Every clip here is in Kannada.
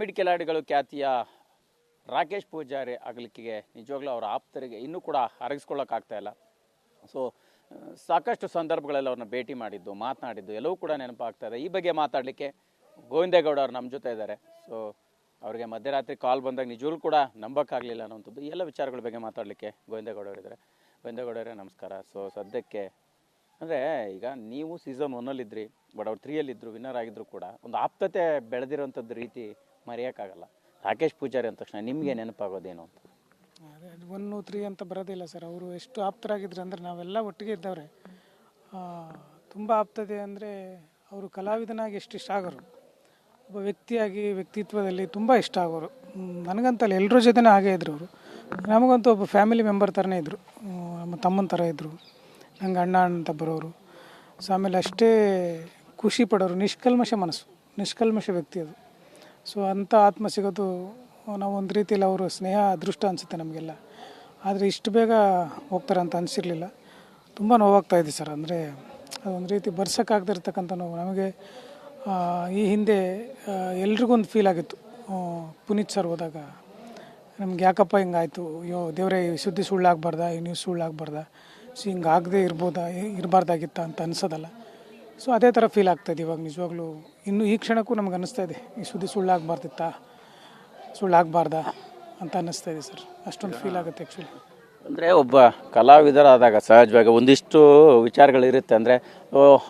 ಕಾಮಿಡಿ ಕಿಲಾಡಿಗಳು ಖ್ಯಾತಿಯ ರಾಕೇಶ್ ಪೂಜಾರಿ ಆಗಲಿಕ್ಕೆ ನಿಜವಾಗ್ಲೂ ಅವರ ಆಪ್ತರಿಗೆ ಇನ್ನೂ ಕೂಡ ಅರಗಿಸ್ಕೊಳ್ಳೋಕ್ಕಾಗ್ತಾ ಇಲ್ಲ. ಸೊ ಸಾಕಷ್ಟು ಸಂದರ್ಭಗಳಲ್ಲಿ ಅವ್ರನ್ನ ಭೇಟಿ ಮಾಡಿದ್ದು, ಮಾತನಾಡಿದ್ದು, ಎಲ್ಲವೂ ಕೂಡ ನೆನಪಾಗ್ತಾ ಇದೆ. ಈ ಬಗ್ಗೆ ಮಾತಾಡಲಿಕ್ಕೆ ಗೋವಿಂದೇಗೌಡ ಅವರು ನಮ್ಮ ಜೊತೆ ಇದ್ದಾರೆ. ಸೊ ಅವರಿಗೆ ಮಧ್ಯರಾತ್ರಿ ಕಾಲ್ ಬಂದಾಗ ನಿಜವೂ ಕೂಡ ನಂಬಕ್ಕಾಗಲಿಲ್ಲ ಅನ್ನೋಂಥದ್ದು ಎಲ್ಲ ವಿಚಾರಗಳ ಬಗ್ಗೆ ಮಾತಾಡಲಿಕ್ಕೆ ಗೋವಿಂದೇಗೌಡ ಅವರಿದ್ದಾರೆ ಗೋವಿಂದೇಗೌಡ ಅವರೇ, ನಮಸ್ಕಾರ. ಸೊ ಸದ್ಯಕ್ಕೆ ಅಂದರೆ ಈಗ ನೀವು ಸೀಸನ್ ಒನ್ನಲ್ಲಿದ್ದಿರಿ ಬಟ್ ಅವ್ರು ತ್ರೀಯಲ್ಲಿದ್ದರು ವಿನ್ನರ್ ಆಗಿದ್ರು ಕೂಡ, ಒಂದು ಆಪ್ತತೆ ಬೆಳೆದಿರೋಂಥದ್ದು ರೀತಿ ಮರೆಯೋಕ್ಕಾಗಲ್ಲ. ರಾಕೇಶ್ ಪೂಜಾರಿ ಅಂದ ತಕ್ಷಣ ನಿಮಗೆ ನೆನಪಾಗೋದೇನು ಅಂತ. ಒನ್ನು ತ್ರೀ ಅಂತ ಬರೋದಿಲ್ಲ ಸರ್. ಅವರು ಎಷ್ಟು ಆಪ್ತರಾಗಿದ್ರು ಅಂದರೆ ನಾವೆಲ್ಲ ಒಟ್ಟಿಗೆ ಇದ್ದವ್ರೆ. ತುಂಬ ಆಪ್ತದೆ ಅಂದರೆ ಅವರು ಕಲಾವಿದನಾಗಿ ಎಷ್ಟು ಇಷ್ಟ ಆಗೋರು. ಒಬ್ಬ ವ್ಯಕ್ತಿಯಾಗಿ ವ್ಯಕ್ತಿತ್ವದಲ್ಲಿ ತುಂಬ ಇಷ್ಟ ಆಗೋರು. ನನಗಂತಲ್ಲ ಎಲ್ಲರ ಜೊತೆನೇ ಹಾಗೇ ಇದ್ರು ಅವರು. ನಮಗಂತೂ ಒಬ್ಬ ಫ್ಯಾಮಿಲಿ ಮೆಂಬರ್ ಥರನೇ ಇದ್ದರು ನಮ್ಮ ತಮ್ಮನ ಥರ ಇದ್ದರು ನಂಗೆ ಅಣ್ಣ ಅಂತ ಬರೋರು. ಸೊ ಆಮೇಲೆ ಅಷ್ಟೇ ಖುಷಿ ಪಡೋರು. ನಿಷ್ಕಲ್ಮಶ ಮನಸ್ಸು. ನಿಷ್ಕಲ್ಮಶ ವ್ಯಕ್ತಿ ಅದು. ಸೊ ಅಂಥ ಆತ್ಮ ಸಿಗೋದು ನಾವು ಒಂದು ರೀತಿಯಲ್ಲಿ ಅವರು ಸ್ನೇಹ, ಅದೃಷ್ಟ ಅನಿಸುತ್ತೆ ನಮಗೆಲ್ಲ. ಆದರೆ ಇಷ್ಟು ಬೇಗ ಹೋಗ್ತಾರೆ ಅಂತ ಅನಿಸಿರಲಿಲ್ಲ. ತುಂಬ ನೋವಾಗ್ತಾ ಇದೆ ಸರ್. ಅಂದರೆ ಅದೊಂದು ರೀತಿ ಬರ್ಸೋಕ್ಕಾಗದಿರ್ತಕ್ಕಂಥ ನೋವು. ನಮಗೆ ಈ ಹಿಂದೆ ಎಲ್ರಿಗೂ ಒಂದು ಫೀಲ್ ಆಗಿತ್ತು. ಪುನೀತ್ ಸರ್ ಹೋದಾಗ, ನಮ್ಗೆ ಯಾಕಪ್ಪ ಹಿಂಗಾಯಿತು? ಅಯ್ಯೋ, ದೇವರೇ ಸುದ್ದಿ ಸುಳ್ಳಾಗಬಾರ್ದ? ಈ ನ್ಯೂಸ್ ಸುಳ್ಳಾಗಬಾರ್ದ? ಸೊ ಹಿಂಗಾಗದೇ ಇರ್ಬೋದಾ? ಇರಬಾರ್ದಾಗಿತ್ತ? ಅಂತ ಅನ್ಸೋದಲ್ಲ. ಸೊ ಅದೇ ಥರ ಫೀಲ್ ಆಗ್ತಾಯಿದೆ ಇವಾಗ ನಿಜವಾಗ್ಲೂ. ಇನ್ನೂ ಈ ಕ್ಷಣಕ್ಕೂ ನಮ್ಗೆ ಅನ್ನಿಸ್ತಾ ಇದೆ, ಈ ಸುದ್ದಿ ಸುಳ್ಳಾಗಬಾರ್ದಿತ್ತಾ, ಸುಳ್ಳಾಗಬಾರ್ದಾ ಅಂತ ಅನ್ನಿಸ್ತಾ ಇದೆ ಸರ್. ಅಷ್ಟೊಂದು ಫೀಲ್ ಆಗುತ್ತೆ ಆ್ಯಕ್ಚುಲಿ ಅಂದರೆ ಒಬ್ಬ ಕಲಾವಿದರಾದಾಗ ಸಹಜವಾಗಿ ಒಂದಿಷ್ಟು ವಿಚಾರಗಳಿರುತ್ತೆ. ಅಂದರೆ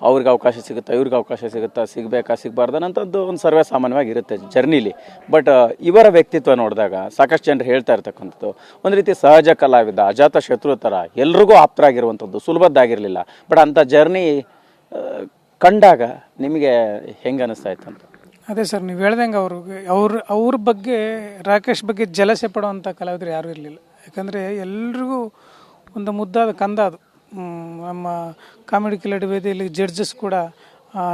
ಅವ್ರಿಗೆ ಅವಕಾಶ ಸಿಗುತ್ತಾ, ಇವ್ರಿಗೆ ಅವಕಾಶ ಸಿಗುತ್ತಾ, ಸಿಗಬೇಕಾ, ಸಿಗಬಾರ್ದು ಅನ್ನೋಂಥದ್ದು ಒಂದು ಸರ್ವೇ ಸಾಮಾನ್ಯವಾಗಿ ಇರುತ್ತೆ ಜರ್ನಿಲಿ. ಬಟ್ ಇವರ ವ್ಯಕ್ತಿತ್ವ ನೋಡಿದಾಗ ಸಾಕಷ್ಟು ಜನರು ಹೇಳ್ತಾ ಇರ್ತಕ್ಕಂಥದ್ದು, ಒಂದು ರೀತಿ ಸಹಜ ಕಲಾವಿದ, ಅಜಾತ ಶತ್ರು ಥರ ಎಲ್ರಿಗೂ ಆಪ್ತರಾಗಿರುವಂಥದ್ದು ಸುಲಭದ್ದಾಗಿರಲಿಲ್ಲ. ಬಟ್ ಅಂಥ ಜರ್ನಿ ಕಂಡಾಗ ನಿಮಗೆ ಹೆಂಗೆ ಅನಿಸ್ತಾ ಇತ್ತು ಅಂತ? ಅದೇ ಸರ್, ನೀವು ಹೇಳ್ದಂಗೆ ಅವ್ರಿಗೆ ಅವ್ರ ಅವ್ರ ಬಗ್ಗೆ, ರಾಕೇಶ್ ಬಗ್ಗೆ ಜಲಸೆ ಪಡುವಂಥ ಕಲಾವಿದರು ಯಾರೂ ಇರಲಿಲ್ಲ. ಯಾಕಂದರೆ ಎಲ್ರಿಗೂ ಒಂದು ಮುದ್ದಾದ ಕಂದ ಅದು. ನಮ್ಮ ಕಾಮಿಡಿ ಕಿಲಾಡಿ ವೇದಿಯಲ್ಲಿ ಜಡ್ಜಸ್ ಕೂಡ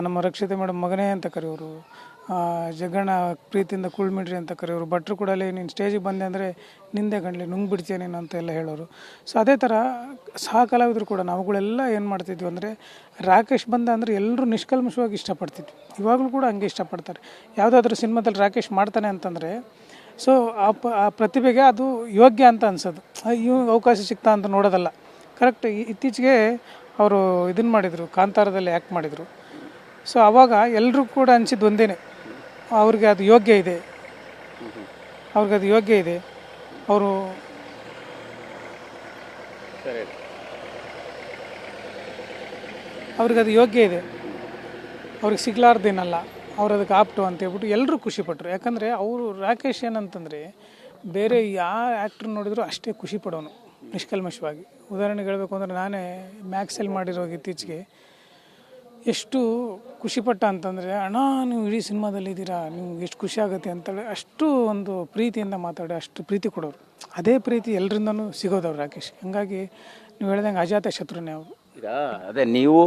ನಮ್ಮ ರಕ್ಷಿತ ಮೇಡಮ್ ಮಗನೇ ಅಂತ ಕರೆಯೋರು. ಆ, ಜಗಣ್ಣ ಪ್ರೀತಿಯಿಂದ ಕುಳ್ಮಿಡ್ರಿ ಅಂತ ಕರೆಯೋರು. ಭಟ್ರು ಕೂಡ ಅಲ್ಲಿ ನೀನು ಸ್ಟೇಜಿಗೆ ಬಂದೆ ಅಂದರೆ ನಿಂದೆ ಗಂಡ್ಲಿ ನುಂಗ್ ಬಿಡ್ತೀಯ ಎಲ್ಲ ಹೇಳೋರು. ಸೊ ಅದೇ ಥರ ಸಹ ಕಲಾವಿದರು ಕೂಡ ನಾವುಗಳೆಲ್ಲ ಏನು ಮಾಡ್ತಿದ್ವಿ ಅಂದರೆ ರಾಕೇಶ್ ಬಂದ ಅಂದರೆ ಎಲ್ಲರೂ ನಿಷ್ಕಲ್ಮಶವಾಗಿ ಇಷ್ಟಪಡ್ತಿದ್ವಿ. ಇವಾಗಲೂ ಕೂಡ ಹಂಗೆ ಇಷ್ಟಪಡ್ತಾರೆ. ಯಾವುದಾದ್ರೂ ಸಿನಿಮಾದಲ್ಲಿ ರಾಕೇಶ್ ಮಾಡ್ತಾನೆ ಅಂತಂದರೆ ಸೊ ಆ ಪ ಆ ಪ್ರತಿಭೆಗೆ ಅದು ಯೋಗ್ಯ ಅಂತ ಅನ್ಸೋದು. ಇವ್ ಅವಕಾಶ ಸಿಗ್ತಾ ಅಂತ ನೋಡೋದಲ್ಲ. ಕರೆಕ್ಟ್ ಇತ್ತೀಚೆಗೆ ಅವರು ಇದನ್ನು ಮಾಡಿದರು ಕಾಂತಾರದಲ್ಲಿ ಆ್ಯಕ್ಟ್ ಮಾಡಿದರು. ಸೊ ಆವಾಗ ಎಲ್ಲರೂ ಕೂಡ ಅನಿಸಿದ್ದು ಒಂದೇ ಅವ್ರಿಗೆ ಅದು ಯೋಗ್ಯ ಇದೆ. ಅವ್ರಿಗೆ ಅದು ಯೋಗ್ಯ ಇದೆ. ಅವರು ಅವ್ರಿಗೆ ಅದು ಯೋಗ್ಯ ಇದೆ. ಅವ್ರಿಗೆ ಸಿಗ್ಲಾರ್ದೇನಲ್ಲ. ಅವ್ರು ಅದಕ್ಕೆ ಆಪ್ಟು ಅಂತ ಹೇಳ್ಬಿಟ್ಟು ಎಲ್ಲರೂ ಖುಷಿಪಟ್ಟರು ಯಾಕಂದರೆ ಅವರು ರಾಕೇಶ್ ಏನಂತಂದರೆ ಬೇರೆ ಯಾವ ಆ್ಯಕ್ಟ್ರ್ ನೋಡಿದ್ರು ಅಷ್ಟೇ ಖುಷಿ ಪಡೋನು ನಿಷ್ಕಲ್ಮಶವಾಗಿ. ಉದಾಹರಣೆಗೆ ಹೇಳಬೇಕು ಅಂದರೆ ನಾನೇ ಮ್ಯಾಕ್ಸೆಲ್ ಮಾಡಿರೋ ಇತ್ತೀಚೆಗೆ ಎಷ್ಟು ಖುಷಿಪಟ್ಟ ಅಂತಂದರೆ, ಅಣ್ಣ, ನೀವು ಇಡೀ ಸಿನಿಮಾದಲ್ಲಿ ಇದ್ದೀರಾ? ನಿಮ್ಗೆ ಎಷ್ಟು ಖುಷಿ ಆಗುತ್ತೆ? ಅಂತೇಳಿ ಅಷ್ಟು ಒಂದು ಪ್ರೀತಿಯಿಂದ ಮಾತಾಡಿ, ಅಷ್ಟು ಪ್ರೀತಿ ಕೊಡೋರು. ಅದೇ ಪ್ರೀತಿ ಎಲ್ಲರಿಂದನು ಸಿಗೋದವ್ರು ರಾಕೇಶ್. ಹಂಗಾಗಿ ನೀವು ಹೇಳ್ದಂಗೆ ಅಜಾತ ಶತ್ರುನೇ ಅವರು. ಅದೇ ನೀವು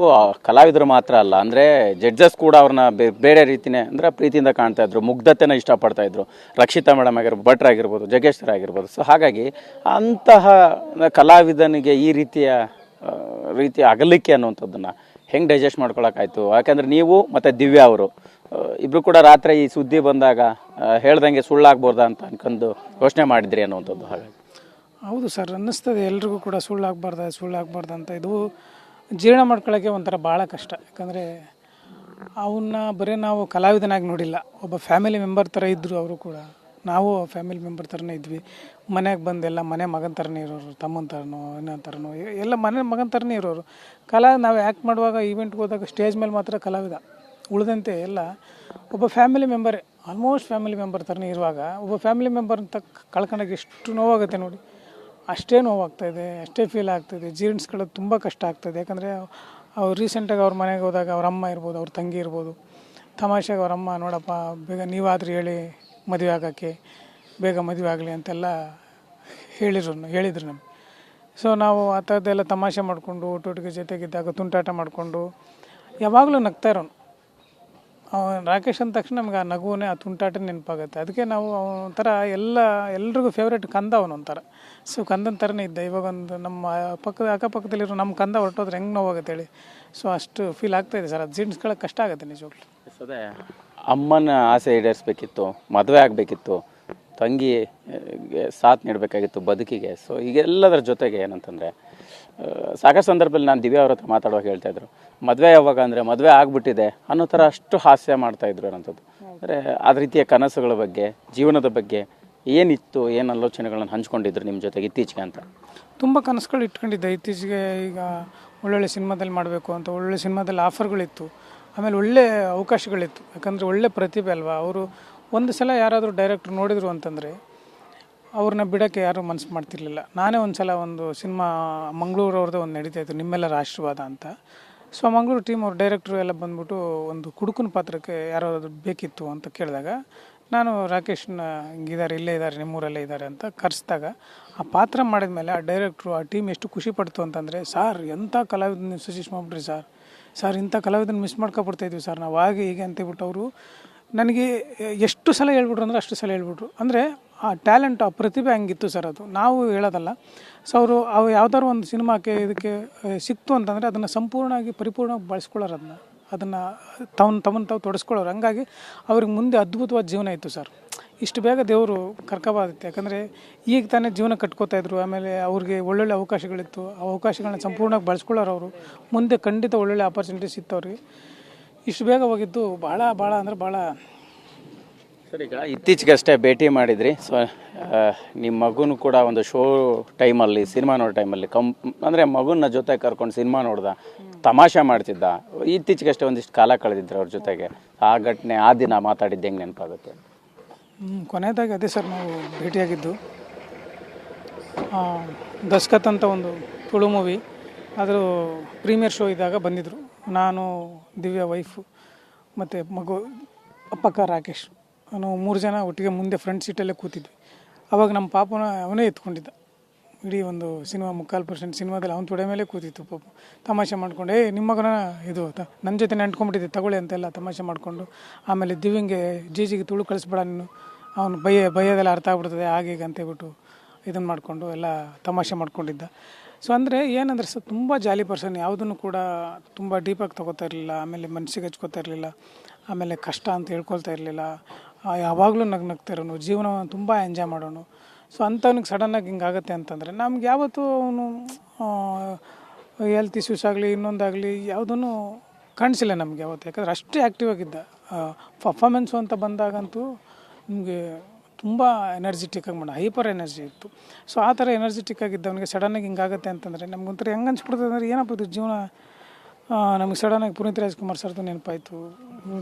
ಕಲಾವಿದರು ಮಾತ್ರ ಅಲ್ಲ, ಅಂದರೆ ಜಡ್ಜಸ್ ಕೂಡ ಅವ್ರನ್ನ ಬೇರೆ ರೀತಿನೇ, ಅಂದ್ರೆ ಪ್ರೀತಿಯಿಂದ ಕಾಣ್ತಾ ಇದ್ರು, ಮುಗ್ಧತೆನ ಇಷ್ಟಪಡ್ತಾ ಇದ್ರು. ರಕ್ಷಿತಾ ಮೇಡಮ್ ಆಗಿರ್ಬೋದು ಭಟ್ರ್ ಆಗಿರ್ಬೋದು, ಜಗೇಶ್ವರ ಆಗಿರ್ಬೋದು. ಸೊ ಹಾಗಾಗಿ ಅಂತಹ ಕಲಾವಿದನಿಗೆ ಈ ರೀತಿಯ ರೀತಿ ಅಗಲಿಕೆ ಅನ್ನುವಂಥದ್ದನ್ನ ಹೆಂಗ್ ಡೈಜೆಸ್ಟ್ ಮಾಡ್ಕೊಳಕ್ಕಾಯ್ತು? ಯಾಕಂದ್ರೆ ನೀವು ಮತ್ತೆ ದಿವ್ಯಾ ಅವರು ಇಬ್ರು ಕೂಡ ರಾತ್ರಿ ಈ ಸುದ್ದಿ ಬಂದಾಗ ಹೇಳ್ದಂಗೆ ಸುಳ್ಳಾಗ್ಬೋದಾ ಅಂತ ಅನ್ಕೊಂಡು ಯೋಚನೆ ಮಾಡಿದ್ರಿ ಅನ್ನುವಂಥದ್ದು ಹಾಗಾಗಿ ಹೌದು ಸರ್, ಅನ್ನಿಸ್ತದೆ ಎಲ್ರಿಗೂ ಕೂಡ ಸುಳ್ಳಾಗಬಾರ್ದ, ಸುಳ್ಳಾಗಬಾರ್ದು ಅಂತ. ಇದು ಜೀರ್ಣ ಮಾಡ್ಕೊಳ್ಳೋಕ್ಕೆ ಒಂಥರ ಭಾಳ ಕಷ್ಟ. ಯಾಕಂದರೆ ಅವನ್ನ ಬರೀ ನಾವು ಕಲಾವಿದನಾಗಿ ನೋಡಿಲ್ಲ, ಒಬ್ಬ ಫ್ಯಾಮಿಲಿ ಮೆಂಬರ್ ಥರ ಇದ್ದರು ಅವರು ಕೂಡ. ನಾವು ಫ್ಯಾಮಿಲಿ ಮೆಂಬರ್ ಥರನೇ ಇದ್ವಿ. ಮನೆಗೆ ಬಂದೆಲ್ಲ ಮನೆ ಮಗನ ಥರನೇ ಇರೋರು, ತಮ್ಮನ ಥರನೋ ಇನ್ನೊಂದು ಥರನೋ ಎಲ್ಲ ಮನೆ ಮಗನ ಥರನೇ ಇರೋರು. ಕಲಾ ನಾವು ಆ್ಯಕ್ಟ್ ಮಾಡುವಾಗ ಈವೆಂಟ್ಗೆ ಹೋದಾಗ ಸ್ಟೇಜ್ ಮೇಲೆ ಮಾತ್ರ ಕಲಾವಿದ ಉಳಿದಂತೆ ಎಲ್ಲ ಒಬ್ಬ ಫ್ಯಾಮಿಲಿ ಮೆಂಬರೇ ಆಲ್ಮೋಸ್ಟ್ ಫ್ಯಾಮಿಲಿ ಮೆಂಬರ್ ಥರನೇ ಇರುವಾಗ ಒಬ್ಬ ಫ್ಯಾಮಿಲಿ ಮೆಂಬರ್ ಅಂತ ಕಳ್ಕೊಂಡಾಗ ಎಷ್ಟು ನೋವಾಗುತ್ತೆ ನೋಡಿ. ಅಷ್ಟೇ ನೋವಾಗ್ತಾಯಿದೆ ಅಷ್ಟೇ ಫೀಲ್ ಆಗ್ತಾಯಿದೆ ಜೀರ್ಣಿಸ್ಕೊಳ್ಳೋದು ತುಂಬ ಕಷ್ಟ ಆಗ್ತದೆ ಯಾಕಂದರೆ ಅವ್ರು ರೀಸೆಂಟಾಗಿ ಅವ್ರ ಮನೆಗೆ ಹೋದಾಗ ಅವ್ರ ಅಮ್ಮ ಇರ್ಬೋದು, ಅವ್ರ ತಂಗಿ ಇರ್ಬೋದು. ತಮಾಷೆಗೆ ಅವ್ರ ಅಮ್ಮ, ನೋಡಪ್ಪ, ಬೇಗ ನೀವಾದರೂ ಹೇಳಿ ಮದುವೆ ಆಗೋಕ್ಕೆ ಬೇಗ ಮದುವೆ ಆಗಲಿ ಅಂತೆಲ್ಲ ಹೇಳಿದ್ರು ಹೇಳಿದ್ರು ನಮ್ಗೆ. ಸೊ ನಾವು ಆ ಥರದ್ದೆಲ್ಲ ತಮಾಷೆ ಮಾಡಿಕೊಂಡು ಊಟೋಟಿಗೆ ಜೊತೆಗಿದ್ದಾಗ ತುಂಟಾಟ ಮಾಡಿಕೊಂಡು, ಯಾವಾಗಲೂ ನಗ್ತಾ ಇರೋನು. ಅವನು ರಾಕೇಶ್ ಅಂದ ತಕ್ಷಣ ನಮ್ಗೆ ಆ ನಗುವೇ ಆ ತುಂಟಾಟ ನೆನಪಾಗುತ್ತೆ. ಅದಕ್ಕೆ ನಾವು ಒಂಥರ ಎಲ್ಲ, ಎಲ್ರಿಗೂ ಫೇವ್ರೇಟ್ ಕಂದ ಅವನು ಒಂಥರ. ಸೊ ಕಂದನ ಥರನೇ ಇದ್ದ. ಇವಾಗ ಒಂದು ನಮ್ಮ ಪಕ್ಕದ, ಅಕ್ಕಪಕ್ಕದಲ್ಲಿರೋ ನಮ್ಮ ಕಂದ ಹೊರಟೋದ್ರೆ ಹೆಂಗೆ ನೋವಾಗುತ್ತೆ ಹೇಳಿ. ಸೊ ಅಷ್ಟು ಫೀಲ್ ಆಗ್ತಾಯಿದೆ ಸರ್. ಅದು ಜೀರ್ಣಿಸ್ಕೊಳ್ಳೋಕೆ ಕಷ್ಟ ಆಗುತ್ತೆ ನಿಜವಾಗ್ಲೂ. ಅದೇ ಅಮ್ಮನ ಆಸೆ ಈಡೇರಿಸ್ಬೇಕಿತ್ತು ಮದುವೆ ಆಗಬೇಕಿತ್ತು ತಂಗಿ ಸಾಥ್ ನೀಡಬೇಕಾಗಿತ್ತು ಬದುಕಿಗೆ. ಸೊ ಈಗೆಲ್ಲದರ ಜೊತೆಗೆ ಏನಂತಂದರೆ ಸಾಕಷ್ಟು ಸಂದರ್ಭದಲ್ಲಿ ನಾನು ದಿವ್ಯ ಅವ್ರ ಹತ್ರ ಮಾತಾಡುವಾಗ ಹೇಳ್ತಾಯಿದ್ರು ಮದುವೆ ಯಾವಾಗ ಅಂದರೆ ಮದುವೆ ಆಗ್ಬಿಟ್ಟಿದೆ ಅನ್ನೋ ಥರ ಅಷ್ಟು ಹಾಸ್ಯ ಮಾಡ್ತಾಯಿದ್ರು ಅನ್ನೋಂಥದ್ದು ಅಂದರೆ ಆ ರೀತಿಯ ಕನಸುಗಳ ಬಗ್ಗೆ ಜೀವನದ ಬಗ್ಗೆ ಏನಿತ್ತು ಏನು ಆಲೋಚನೆಗಳನ್ನು ಹಂಚ್ಕೊಂಡಿದ್ರು ನಿಮ್ಮ ಜೊತೆಗೆ ಇತ್ತೀಚೆಗೆ ಅಂತ? ತುಂಬ ಕನಸುಗಳು ಇಟ್ಕೊಂಡಿದ್ದೆ. ಇತ್ತೀಚೆಗೆ ಈಗ ಒಳ್ಳೊಳ್ಳೆ ಸಿನಿಮಾದಲ್ಲಿ ಮಾಡಬೇಕು ಅಂತ ಒಳ್ಳೊಳ್ಳೆ ಸಿನಿಮಾದಲ್ಲಿ ಆಫರ್ಗಳಿತ್ತು ಆಮೇಲೆ ಒಳ್ಳೆ ಅವಕಾಶಗಳಿತ್ತು. ಯಾಕಂದರೆ ಒಳ್ಳೆ ಪ್ರತಿಭೆ ಅಲ್ವಾ? ಅವರು ಒಂದು ಸಲ ಯಾರಾದರೂ ಡೈರೆಕ್ಟ್ರ್ ನೋಡಿದ್ರು ಅಂತಂದರೆ ಅವ್ರನ್ನ ಬಿಡೋಕ್ಕೆ ಯಾರೂ ಮನಸ್ಸು ಮಾಡ್ತಿರ್ಲಿಲ್ಲ. ನಾನೇ ಒಂದು ಸಲ ಒಂದು ಸಿನಿಮಾ ಮಂಗಳೂರವ್ರದ್ದು ಒಂದು ನಡೀತಾ ಇತ್ತು, ನಿಮ್ಮೆಲ್ಲರ ಆಶೀರ್ವಾದ ಅಂತ. ಸೊ ಮಂಗಳೂರು ಟೀಮ್ ಅವ್ರ ಡೈರೆಕ್ಟ್ರು ಎಲ್ಲ ಬಂದ್ಬಿಟ್ಟು ಒಂದು ಕುಡುಕನ ಪಾತ್ರಕ್ಕೆ ಯಾರಾದರೂ ಬೇಕಿತ್ತು ಅಂತ ಕೇಳಿದಾಗ ನಾನು ರಾಕೇಶ್ನ ಹಿಂಗಿದ್ದಾರೆ ಇಲ್ಲೇ ಇದ್ದಾರೆ ನಿಮ್ಮೂರಲ್ಲೇ ಇದ್ದಾರೆ ಅಂತ ಕರೆಸಿದಾಗ ಆ ಪಾತ್ರ ಮಾಡಿದ ಮೇಲೆ ಆ ಡೈರೆಕ್ಟ್ರು ಆ ಟೀಮ್ ಎಷ್ಟು ಖುಷಿ ಪಡ್ತು ಅಂತಂದರೆ, ಸಾರ್ ಎಂಥ ಕಲಾವಿದನ ಸಜೆಸ್ಟ್ ಮಾಡಿಬಿಟ್ರಿ ಸರ್? ಸರ್, ಇಂಥ ಕಲಾವಿದನ ಮಿಸ್ ಮಾಡ್ಕೊಬಿಡ್ತಾ ಇದ್ವಿ ಸರ್ ನಾವು. ಹಾಗೆ ಹೀಗೆ ಅಂತೇಳ್ಬಿಟ್ಟು ಅವರು ನನಗೆ ಎಷ್ಟು ಸಲ ಹೇಳ್ಬಿಟ್ರು ಅಂದ್ರೆ ಅಷ್ಟು ಸಲ ಹೇಳ್ಬಿಟ್ರು. ಅಂದರೆ ಆ ಟ್ಯಾಲೆಂಟ್ ಆ ಪ್ರತಿಭೆ ಹಂಗಿತ್ತು ಸರ್ ಅದು. ನಾವು ಹೇಳೋದಲ್ಲ. ಸೊ ಅವರು ಅವು ಯಾವ್ದಾದ್ರು ಒಂದು ಸಿನಿಮಾಕ್ಕೆ ಇದಕ್ಕೆ ಸಿಕ್ತು ಅಂತಂದರೆ ಅದನ್ನು ಸಂಪೂರ್ಣವಾಗಿ ಪರಿಪೂರ್ಣವಾಗಿ ಬಳಸ್ಕೊಳ್ಳೋರು ಅದನ್ನ. ಅದನ್ನು ತಮ್ಮನ್ನು ತಮ್ಮನ್ನು ತಾವು ತೊಡಸ್ಕೊಳ್ಳೋರು. ಹಂಗಾಗಿ ಅವ್ರಿಗೆ ಮುಂದೆ ಅದ್ಭುತವಾದ ಜೀವನ ಇತ್ತು ಸರ್. ಇಷ್ಟು ಬೇಗ ದೇವರು ಕರ್ಕೋಬಾದಿತ್ತು ಯಾಕಂದರೆ ಈಗ ತಾನೇ ಜೀವನ ಕಟ್ಕೋತಾ ಇದ್ರು. ಆಮೇಲೆ ಅವ್ರಿಗೆ ಒಳ್ಳೊಳ್ಳೆ ಅವಕಾಶಗಳಿತ್ತು. ಆ ಅವಕಾಶಗಳನ್ನ ಸಂಪೂರ್ಣವಾಗಿ ಬಳಸ್ಕೊಳ್ಳೋರು ಅವರು. ಮುಂದೆ ಖಂಡಿತ ಒಳ್ಳೊಳ್ಳೆ ಆಪರ್ಚುನಿಟೀಸ್ ಇತ್ತು ಅವ್ರಿಗೆ ಇಷ್ಟು ಬೇಗ ಹೋಗಿದ್ದು ಭಾಳ ಭಾಳ ಅಂದರೆ ಭಾಳ ಸರಿ, ಈಗ ಇತ್ತೀಚೆಗಷ್ಟೇ ಭೇಟಿ ಮಾಡಿದ್ರಿ. ಸೊ ನಿಮ್ಮ ಮಗುನು ಕೂಡ ಒಂದು ಶೋ ಟೈಮಲ್ಲಿ, ಸಿನಿಮಾ ನೋಡೋ ಟೈಮಲ್ಲಿ ಕಂ, ಅಂದರೆ ಮಗುನ ಜೊತೆ ಕರ್ಕೊಂಡು ಸಿನಿಮಾ ನೋಡ್ದ, ತಮಾಷೆ ಮಾಡ್ತಿದ್ದ. ಇತ್ತೀಚೆಗಷ್ಟೇ ಒಂದಿಷ್ಟು ಕಾಲ ಕಳೆದಿದ್ರು ಅವ್ರ ಜೊತೆಗೆ. ಆ ಘಟನೆ, ಆ ದಿನ ಮಾತಾಡಿದ್ದು ಹೆಂಗೆ ನೆನಪಾಗುತ್ತೆ? ಕೊನೆಯದಾಗಿ ಅದೇ ಸರ್ ನಾವು ಭೇಟಿಯಾಗಿದ್ದು ದಸ್ಕತ್ ಅಂತ ಒಂದು ತುಳು ಮೂವಿ ಅದರ ಪ್ರೀಮಿಯರ್ ಶೋ ಇದ್ದಾಗ ಬಂದಿದ್ದರು ನಾನು, ದಿವ್ಯಾ, ವೈಫು, ಮತ್ತು ಮಗು, ಅಪ್ಪಕ್ಕ ರಾಕೇಶ್. ನಾವು ಮೂರು ಜನ ಒಟ್ಟಿಗೆ ಮುಂದೆ ಫ್ರಂಟ್ ಸೀಟಲ್ಲೇ ಕೂತಿದ್ವಿ. ಅವಾಗ ನಮ್ಮ ಪಾಪನ ಅವನೇ ಎತ್ಕೊಂಡಿದ್ದ. ಇಡೀ ಒಂದು ಸಿನಿಮಾ ಮುಕ್ಕಾಲು ಪರ್ಸೆಂಟ್ ಸಿನಿಮಾದಲ್ಲಿ ಅವ್ನು ತೊಡೆ ಮೇಲೆ ಕೂತಿತ್ತು ಪಾಪ. ತಮಾಷೆ ಮಾಡ್ಕೊಂಡು, ಏ ನಿಮ್ಮ ಮಗನ ಇದು ನನ್ನ ಜೊತೆ ನೆಂಟ್ಕೊಂಡ್ಬಿಟ್ಟಿದ್ದೆ ತಗೊಳ್ಳಿ ಅಂತೆಲ್ಲ ತಮಾಷೆ ಮಾಡಿಕೊಂಡು, ಆಮೇಲೆ ದಿವ್ಯಂಗೆ ಜೀಜಿಗೆ ತುಳು ಕಳಿಸ್ಬೇಡ ನೀನು, ಅವನು ಭಯ ಭಯದೆಲ್ಲ ಅರ್ಥ ಆಗ್ಬಿಡ್ತದೆ, ಹೀಗೆ ಅಂತೇಳ್ಬಿಟ್ಟು ಇದನ್ನು ಮಾಡಿಕೊಂಡು ಎಲ್ಲ ತಮಾಷೆ ಮಾಡ್ಕೊಂಡಿದ್ದ. ಸೊ ಅಂದರೆ ಏನಂದ್ರೆ ಸರ್ ತುಂಬ ಜಾಲಿ ಪರ್ಸನ್, ಯಾವುದನ್ನು ಕೂಡ ತುಂಬ ಡೀಪಾಗಿ ತೊಗೋತಾ ಇರಲಿಲ್ಲ, ಆಮೇಲೆ ಮನಸ್ಸಿಗೆ ಹಚ್ಕೋತಾ ಇರಲಿಲ್ಲ, ಆಮೇಲೆ ಕಷ್ಟ ಅಂತ ಹೇಳ್ಕೊಳ್ತಾ ಇರಲಿಲ್ಲ ಯಾವಾಗಲೂ ನಗ್ ನಗ್ತಾ ಇರೋನು, ಜೀವನವನ್ನು ತುಂಬ ಎಂಜಾಯ್ ಮಾಡೋನು. ಸೊ ಅಂಥವ್ನಿಗೆ ಸಡನ್ನಾಗಿ ಹಿಂಗಾಗತ್ತೆ ಅಂತಂದರೆ ನಮ್ಗೆ ಯಾವತ್ತೂ ಅವನು ಹೆಲ್ತ್ ಇಶ್ಯೂಸ್ ಆಗಲಿ, ಇನ್ನೊಂದಾಗಲಿ ಯಾವುದೂ ಕಾಣಿಸಿಲ್ಲ ನಮಗೆ ಯಾವತ್ತು. ಯಾಕಂದರೆ ಅಷ್ಟೇ ಆ್ಯಕ್ಟಿವ್ ಆಗಿದ್ದ. ಪರ್ಫಾಮೆನ್ಸು ಅಂತ ಬಂದಾಗಂತೂ ನಿಮಗೆ ತುಂಬ ಎನರ್ಜೆಟಿಕ್ ಆಗಿ ಮಾಡ ಹೈಪರ್ ಎನರ್ಜಿ ಇತ್ತು. ಸೊ ಆ ಥರ ಎನರ್ಜೆಟಿಕ್ ಆಗಿದ್ದವನಿಗೆ ಸಡನ್ನಾಗಿ ಆಗುತ್ತೆ ಅಂತಂದರೆ ನಮ್ಗೊಂಥರ ಹೆಂಗೆ ಅನ್ಸ್ಬಿಡ್ತದೆ ಅಂದರೆ ಏನಪ್ಪ ಇದು ಜೀವನ ನಮಗೆ ಸಡನ್ನಾಗಿ ಪುನೀತ್ ರಾಜ್ಕುಮಾರ್ ಸರ್ದು ನೆನಪಾಯಿತು.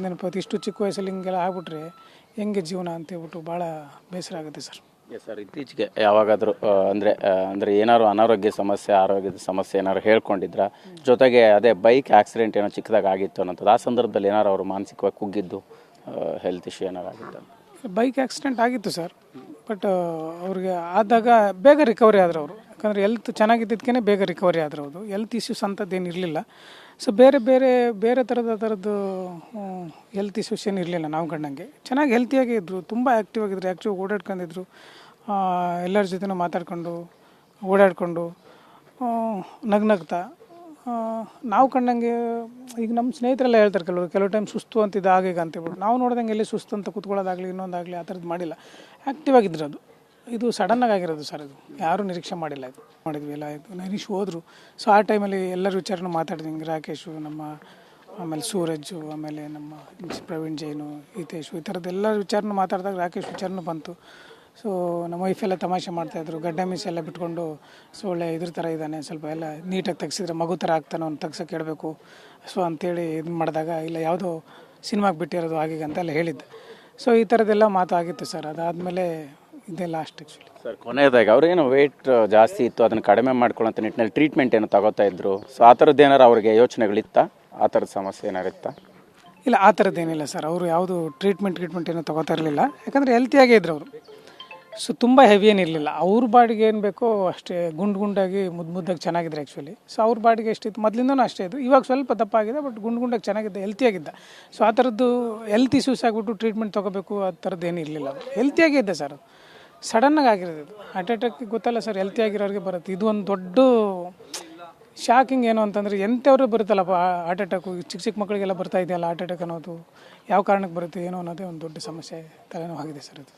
ನೆನಪಾಯ್ತು. ಇಷ್ಟು ಚಿಕ್ಕ ವಯಸ್ಸಲ್ಲಿ ಹಿಂಗೆಲ್ಲ ಆಗ್ಬಿಟ್ರೆ ಹೆಂಗೆ ಜೀವನ ಅಂತೇಳ್ಬಿಟ್ಟು ಭಾಳ ಬೇಸರ ಆಗುತ್ತೆ ಸರ್. ಸರ್, ಇತ್ತೀಚೆಗೆ ಯಾವಾಗಾದರೂ ಅಂದರೆ ಅಂದರೆ ಏನಾದ್ರು ಅನಾರೋಗ್ಯ ಸಮಸ್ಯೆ, ಆರೋಗ್ಯದ ಸಮಸ್ಯೆ ಏನಾದ್ರು ಹೇಳ್ಕೊಂಡಿದ್ರ? ಜೊತೆಗೆ ಅದೇ ಬೈಕ್ ಆಕ್ಸಿಡೆಂಟ್ ಏನೋ ಚಿಕ್ಕದಾಗ ಆಗಿತ್ತು ಅನ್ನೋಂಥದ್ದು, ಆ ಸಂದರ್ಭದಲ್ಲಿ ಏನಾರು ಅವರು ಮಾನಸಿಕವಾಗಿ ಕುಗ್ಗಿದ್ದು ಹೆಲ್ತ್ ಇಶ್ಯೂ ಏನಾರು ಆಗಿತ್ತು? ಬೈಕ್ ಆಕ್ಸಿಡೆಂಟ್ ಆಗಿತ್ತು ಸರ್ ಬಟ್ ಅವ್ರಿಗೆ ಆದಾಗ ಬೇಗ ರಿಕವರಿ ಆದರು ಅವರು. ಯಾಕಂದರೆ ಎಲ್ತ್ ಚೆನ್ನಾಗಿದ್ದಕ್ಕೇ ಬೇಗ ರಿಕವರಿ ಆದರು ಅದು ಎಲ್ತ್ ಇಶ್ಯೂಸ್ ಅಂಥದ್ದು ಏನು ಇರಲಿಲ್ಲ. ಸೊ ಬೇರೆ ಬೇರೆ ಬೇರೆ ಥರದ ಥರದ್ದು ಹೆಲ್ತ್ ಇಶ್ಯೂಸ್ ಏನು ಇರಲಿಲ್ಲ ನಾವು ಕಂಡಂಗೆ ಚೆನ್ನಾಗಿ ಹೆಲ್ತಿಯಾಗಿ ಇದ್ದರು ತುಂಬ ಆ್ಯಕ್ಟಿವ್ ಆಗಿದ್ದರು ಆ್ಯಕ್ಟಿವ್ ಓಡಾಡ್ಕೊಂಡಿದ್ರು ಎಲ್ಲರ ಜೊತೆನೂ ಮಾತಾಡ್ಕೊಂಡು, ಓಡಾಡಿಕೊಂಡು ನಗ್ನಗ್ತಾ. ನಾವು ಕಂಡಂಗೆ ಈಗ ನಮ್ಮ ಸ್ನೇಹಿತರೆಲ್ಲ ಹೇಳ್ತಾರೆ ಕೆಲವರು, ಕೆಲವು ಟೈಮ್ ಸುಸ್ತು ಅಂತಿದ್ದು ಹಾಗೆ ಈಗ ಅಂತೇಳ್ಬಿಟ್ಟು ನಾವು ನೋಡ್ದಂಗೆ ಎಲ್ಲಿ ಸುಸ್ತು ಅಂತ ಕೂತ್ಕೊಳ್ಳೋದಾಗಲಿ, ಇನ್ನೊಂದಾಗಲಿ ಆ ಥರದ್ದು ಮಾಡಿಲ್ಲ. ಆ್ಯಕ್ಟಿವ್ ಆಗಿದ್ರು ಅದು. ಇದು ಸಡನ್ನಾಗಿ ಆಗಿರೋದು ಸರ್ ಇದು. ಯಾರೂ ನಿರೀಕ್ಷೆ ಮಾಡಿಲ್ಲ ಇದು. ಮಾಡಿದ್ವಿ ಎಲ್ಲ ಇದು ನರೀಶ್ ಹೋದರು. ಸೊ ಆ ಟೈಮಲ್ಲಿ ಎಲ್ಲರ ವಿಚಾರನೂ ಮಾತಾಡಿದ್ವಿ. ರಾಕೇಶು, ನಮ್ಮ, ಆಮೇಲೆ ಸೂರಜ್, ಆಮೇಲೆ ನಮ್ಮ ಪ್ರವೀಣ್ ಜೈನು, ಹಿತೇಶು, ಈ ಥರದ್ದು ಎಲ್ಲ ವಿಚಾರನೂ ಮಾತಾಡಿದಾಗ ರಾಕೇಶ್ ವಿಚಾರನೂ ಬಂತು. ಸೊ ನಮ್ಮ ವೈಫೆಲ್ಲ ತಮಾಷೆ ಮಾಡ್ತಾಯಿದ್ರು ಗಡ್ಡ ಮೀಸೆ ಎಲ್ಲ ಬಿಟ್ಕೊಂಡು ಸೊ ಒಳ್ಳೆ ಇದ್ರ ಥರ ಇದ್ದಾನೆ. ಸ್ವಲ್ಪ ಎಲ್ಲ ನೀಟಾಗಿ ತೆಗ್ಸಿದ್ರೆ ಮಗು ಥರ ಆಗ್ತಾನೆ ಅವ್ನು ತೆಗ್ಸೋಕೆ ಇಡಬೇಕು ಸೊ ಅಂತೇಳಿ ಇದು ಮಾಡಿದಾಗ, ಇಲ್ಲ, ಯಾವುದೋ ಸಿನಿಮಾಗೆ ಬಿಟ್ಟಿರೋದು ಹಾಗೆ ಅಂತ ಎಲ್ಲ ಹೇಳಿದ್ದೆ. ಸೊ ಈ ಥರದ್ದೆಲ್ಲ ಮಾತು ಆಗಿತ್ತು ಸರ್ ಅದಾದಮೇಲೆ ಇದೇ ಲಾಸ್ಟ್ ಆ್ಯಕ್ಚುಲಿ ಸರ್ ಕೊನೆಯದಾಗಿ ಅವ್ರೇನು ವೆಯ್ಟ್ ಜಾಸ್ತಿ ಇತ್ತು ಅದನ್ನು ಕಡಿಮೆ ಮಾಡ್ಕೊಳ್ಳೋಂಥ ನಿಟ್ಟಿನಲ್ಲಿ ಟ್ರೀಟ್ಮೆಂಟ್ ಏನು ತಗೋತಾ ಇದ್ರು. ಸೊ ಆ ಥರದ್ದು ಏನಾರು ಅವ್ರಿಗೆ ಯೋಚನೆಗಳಿತ್ತಾ? ಆ ಥರದ ಸಮಸ್ಯೆ ಏನಾರಿತ್ತಾ ಇಲ್ಲ ಆ ಥರದ್ದೇನಿಲ್ಲ ಸರ್ ಅವರು ಯಾವುದು ಟ್ರೀಟ್ಮೆಂಟ್ ಟ್ರೀಟ್ಮೆಂಟ್ ಏನೂ ತಗೋತಾ ಇರಲಿಲ್ಲ. ಯಾಕಂದರೆ ಹೆಲ್ತಿಯಾಗೇ ಇದ್ರು ಅವರು. ಸೊ ತುಂಬ ಹೆವಿ ಏನಿರಲಿಲ್ಲ ಅವ್ರ ಬಾಡಿಗೆ ಏನು ಬೇಕೋ ಅಷ್ಟೇ ಗುಂಡು ಗುಂಡಾಗಿ ಮುದ್ದು ಮುದ್ದಾಗಿ ಚೆನ್ನಾಗಿದ್ರು ಆ್ಯಕ್ಚುಲಿ ಸೊ ಅವ್ರ ಬಾಡಿಗೆ ಎಷ್ಟಿತ್ತು? ಮೊದಲಿಂದನೂ ಅಷ್ಟೇ ಇದ್ದು ಇವಾಗ ಸ್ವಲ್ಪ ದಪ್ಪ ಆಗಿದೆ ಬಟ್ ಗುಂಡು ಗುಂಡಾಗಿ ಚೆನ್ನಾಗಿದ್ದ ಹೆಲ್ತಿಯಾಗಿದ್ದ ಸೊ ಆ ಥರದ್ದು ಹೆಲ್ತ್ ಇಶ್ಯೂಸ್ ಆಗಿಬಿಟ್ಟು ಟ್ರೀಟ್ಮೆಂಟ್ ತೊಗೋಬೇಕು ಆ ಥರದ್ದು ಏನಿರಲಿಲ್ಲ ಹೆಲ್ತಿಯಾಗೇ ಇದ್ದ ಸರ್ ಸಡನ್ನಾಗಿ ಆಗಿರೋದು ಇದು ಹಾರ್ಟ್ ಅಟ್ಯಾಕ್ ಗೊತ್ತಲ್ಲ ಸರ್ ಹೆಲ್ತಿ ಆಗಿರೋರಿಗೆ ಬರುತ್ತೆ. ಇದು ಒಂದು ದೊಡ್ಡ ಶಾಕಿಂಗ್ ಏನು ಅಂತಂದರೆ ಎಂಥವ್ರು ಬರುತ್ತಲ್ಲಪ್ಪ ಹಾರ್ಟ್ ಅಟ್ಯಾಕು ಚಿಕ್ಕ ಚಿಕ್ಕ ಮಕ್ಕಳಿಗೆಲ್ಲ ಬರ್ತಾ ಇದೆಯಲ್ಲ ಹಾರ್ಟ್ ಅಟ್ಯಾಕ್ ಅನ್ನೋದು. ಯಾವ ಕಾರಣಕ್ಕೆ ಬರುತ್ತೆ ಏನೋ ಅನ್ನೋದೇ ಒಂದು ದೊಡ್ಡ ಸಮಸ್ಯೆ ತಲೆನೋವು ಆಗಿದೆ ಸರ್ ಇದು.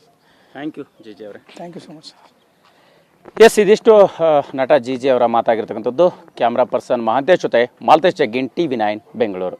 ಥ್ಯಾಂಕ್ ಯು ಜಿ ಜಿ ಅವರೇ. Thank you so much sir yes ಇದಿಷ್ಟು ನಟ ಜಿ ಜಿ ಅವರ ಮಾತಾಗಿರ್ತಕ್ಕಂಥದ್ದು. ಕ್ಯಾಮ್ರಾ ಪರ್ಸನ್ ಮಹಾಂತೇಶ್ ಜೊತೆ Maltesh Jaggin T V nine Bengaluru